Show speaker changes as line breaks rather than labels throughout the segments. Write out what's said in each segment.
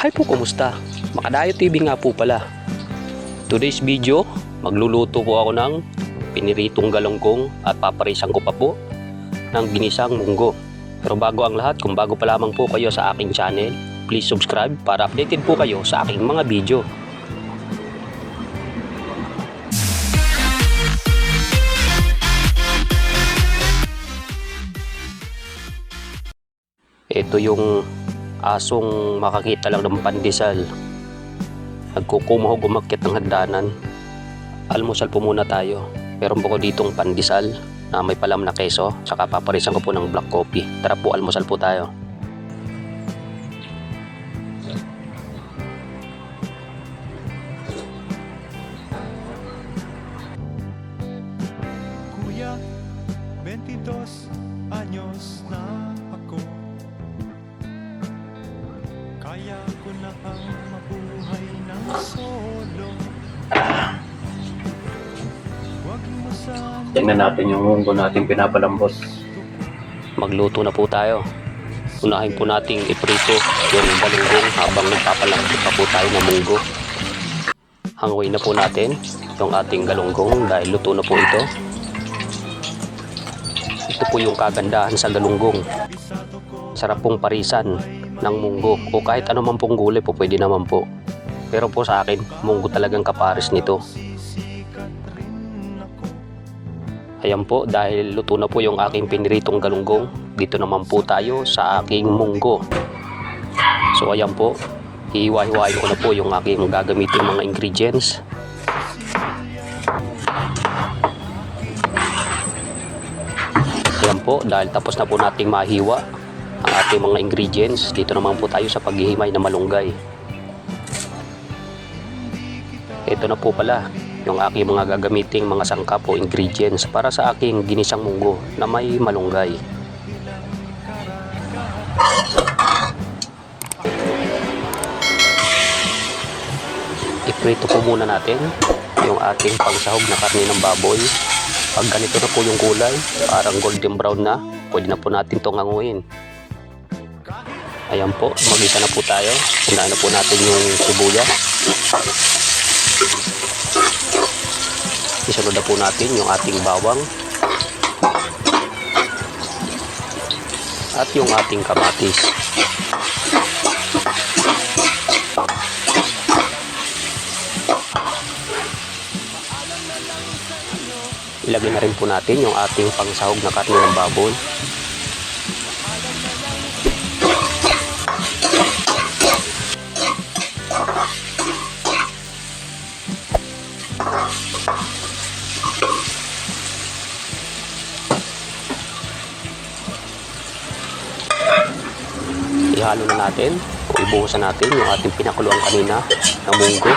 Hi po, kumusta? Makadayo TV nga po pala. Today's video, magluluto po ako ng piniritong galongkong at paparisan ko pa po ng ginisang munggo. Pero bago ang lahat, kung bago pa lamang po kayo sa aking channel, please subscribe para updated po kayo sa aking mga video. Ito yung asong makakita lang ng pandesal. Nagkukumahog umakyat ng hagdanan. Almusal po muna tayo. Meron po ko ditong pandesal na may palam na keso. Saka paparisan ko po ng black coffee. Tara po, almusal po tayo. Tingnan natin yung munggo natin pinapalambos. Magluto na po tayo. Unahin po nating iprito yung balunggong habang nagpapalambot pa po tayo ng munggo. Hangoy na po natin yung ating galunggong dahil luto na po ito. Ito po yung kagandahan sa galunggong. Sarap pong parisan ng munggo o kahit man pong gulay po pwede naman po. Pero po sa akin, munggo talagang kapares nito. Ayan po, dahil luto na po yung aking piniritong galunggong, dito naman po tayo sa aking munggo. So ayan po, hiwa-hiwain ko na po yung aking gagamitin mga ingredients. Ayan po, dahil tapos na po nating mahiwa ang ating mga ingredients, dito naman po tayo sa paghihimay na malunggay. Ito na po pala yung aking mga gagamiting mga sangkap o ingredients para sa aking ginisang munggo na may malunggay. Iprito po muna natin yung ating pangsahog na karne ng baboy. Pag ganito na po yung kulay, parang golden brown na, pwede na po natin itong anguin. Ayan po, magisa na po tayo. Unahin na po natin yung sibuyas. Isunod na po natin yung ating bawang at yung ating kamatis. Ilagay na rin po natin yung ating pangsahog na karne ng baboy. Ihalo na natin o ibuhusan natin yung ating pinakuluan kanina na munggo.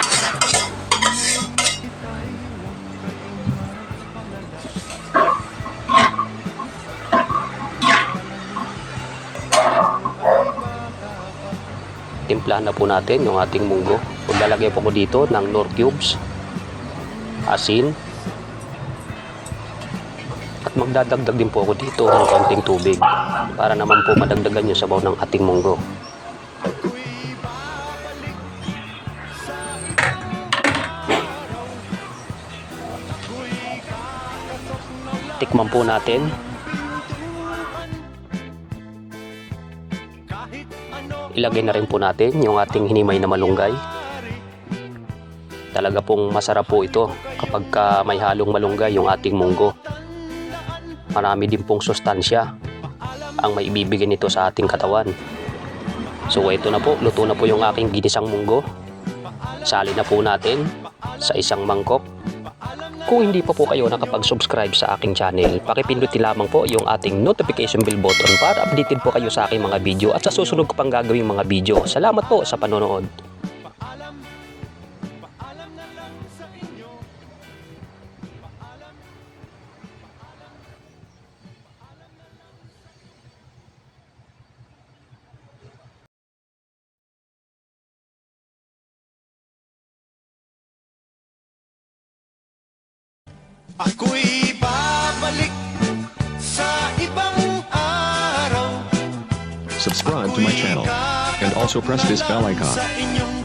Timplahan na po natin yung ating munggo. Maglalagay po ko dito ng nor cubes, asin, at magdadagdag din po ako dito ng konting tubig para naman po madagdagan yung sabaw ng ating munggo. Tikman po natin. Ilagay na rin po natin yung ating hinimay na malunggay. Talaga pong masarap po ito kapag ka may halong malunggay yung ating munggo. Marami din pong sustansya ang may ibibigay nito sa ating katawan. So ito na po, luto na po yung aking ginisang munggo. Sali na po natin sa isang mangkok. Kung hindi pa po kayo nakapag-subscribe sa aking channel, pakipindutin lamang po yung ating notification bell button para updated po kayo sa aking mga video at sa susunod ko pang gagawing mga video. Salamat po sa panonood.
Ako'y babalik sa ibang araw
Subscribe to my channel. And also press this bell icon.